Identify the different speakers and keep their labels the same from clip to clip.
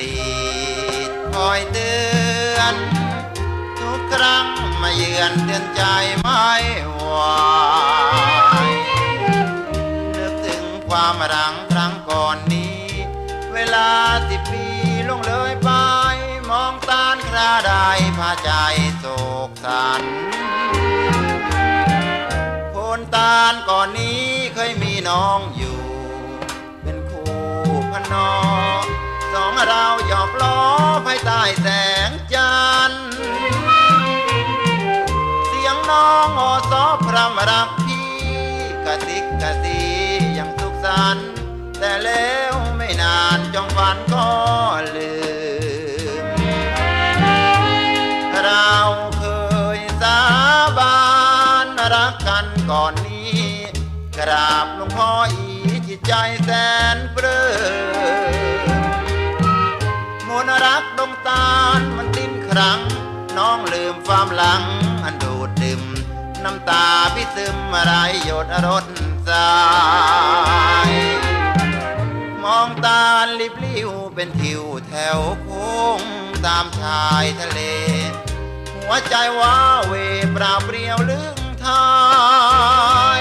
Speaker 1: รีดคอยเตือน ทุกครั้งมาเยือนเตือนใจไม่ไหวนึกถึงความรังครั้งก่อนนี้ เวลาสิบปีล่วงเลยไป มองตานคราใดพาใจโศกสันคนตาลก่อนนี้เคยมีน้องอยู่ เราหยอกล้อภายใต้แสงจันทร์เสียงน้องอสอพรำรักพี่กะติกกะสียังสุขสันต์แต่แล้วไม่นานจองฝันก็ลืม เราเคยสาบานรักกันก่อนนี้ กราบหลวงพ่ออีจิตใจแสนเปลื้ม นรักดงตาลมันดิ้นครั้ง น้องลืมความหลัง อันดูดดื่มน้ำตาพี่ซึมอะไรหยดรดสายมองตาลิบลิวเป็นทิวแถวโค้งตามชายทะเล หัวใจว้าเวเปล่าเปลี่ยวลึงทาย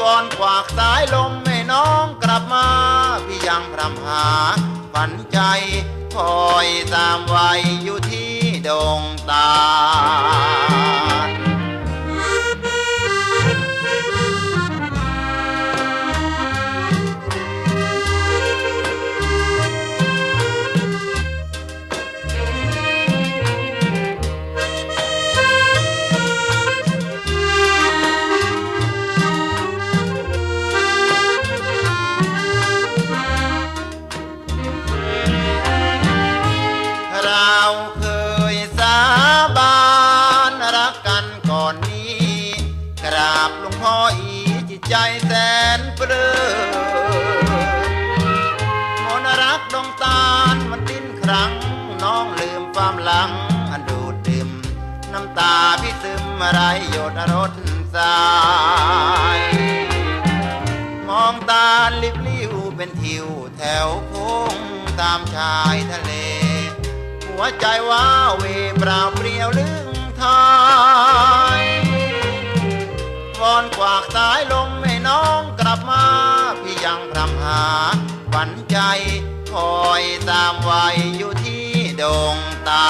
Speaker 1: วอนกวากสายลมให้น้องกลับมา พี่ยังพรำหา ฝันใจคอยตามไว้ แสนเปลื้มนรักดงตาลมันดิ้นครั้ง น้องลืมความหลัง อันดูดดื่มน้ำตาพี่ซึมอะไรหยดรดสาย มองตาลิบลิวเป็นทิวแถวโค้งตามชายทะเล หัวใจว้าเวเปล่าเปลี่ยวลึงทา พี่ยังพรำหาฝันใจคอยตามไว้อยู่ที่ดงตา